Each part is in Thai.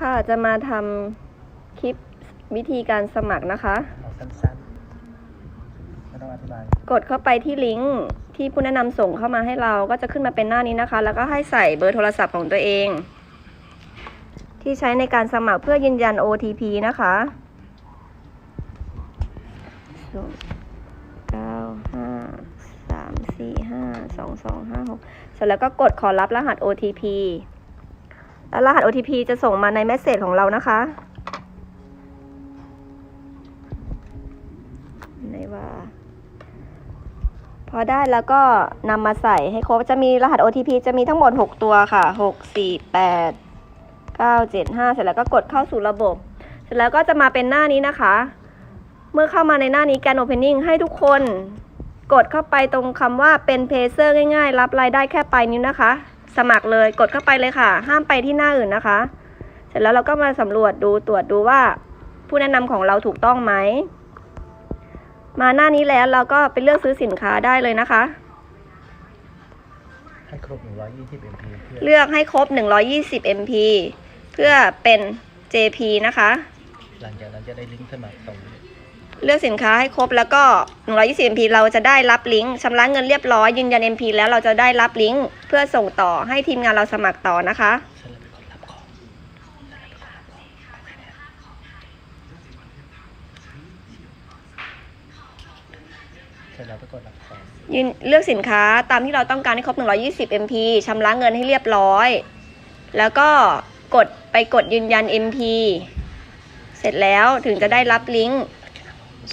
ค่ะจะมาทำคลิปวิธีการสมัครนะคะเอาสั้นๆไม่ต้องอธิบายกดเข้าไปที่ลิงก์ที่ผู้แนะนำส่งเข้ามาให้เราก็จะขึ้นมาเป็นหน้านี้นะคะ แล้วก็ให้ใส่เบอร์โทรศัพท์ของตัวเอง ที่ใช้ในการสมัครเพื่อยืนยัน OTP นะคะศูนย์เก้าห้าสามสี่ห้าสองสองห้าหกเสร็จแล้วก็กดขอรับรหัส OTP แล้ว รหัส OTP จะส่งมาในเมสเซจของเรานะคะไหนว่า พอได้แล้วก็นำมาใส่ให้ครบจะมีรหัส OTP จะมีทั้งหมด 6 ตัวค่ะ 6 4 8 9 7 5 เสร็จแล้วก็กดเข้าสู่ระบบ เสร็จแล้วก็จะมาเป็นหน้านี้นะคะ เมื่อเข้ามาในหน้านี้การ Opening ให้ทุกคน กดเข้าไปตรงคำว่าเป็นเพเซอร์ง่ายๆ รับรายได้แค่ปลายนิ้วนะคะ สมัครเลยกดเข้าไปเลยค่ะ ห้ามไปที่หน้าอื่นนะคะ เสร็จแล้วเราก็มาสำรวจดูตรวจดูว่า ผู้แนะนำของเราถูกต้องไหมมาหน้านี้แล้วเราก็ไปเลือกซื้อสินค้าได้เลยนะคะ ให้ครบ 120 mp เพื่อเลือกให้ครบ 120 mp เพื่อเป็น JP นะคะ หลังจากนั้นจะได้ลิงก์สมัครตรงนี้ เลือกสินค้าให้ครบแล้วก็ 120 mp เราจะได้รับลิงก์ชำระเงินเรียบร้อยยืนยัน mp แล้วเราจะได้รับลิงก์เพื่อส่งต่อให้ทีมงานเราสมัครต่อนะคะ เสร็จแล้วไปกดรับของเสร็จแล้วไปกดรับของเอาแค่เนี้ยเสร็จแล้วไปกดรับของยืนเลือกสินค้าตามที่เราต้องการให้ครบ 120 mp ชำระเงินให้เรียบร้อย แล้วก็กดไปกดยืนยัน mp เสร็จแล้วถึงจะได้รับลิงก์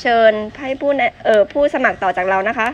เชิญให้ผู้เอ่อผู้สมัครต่อจากเรานะคะ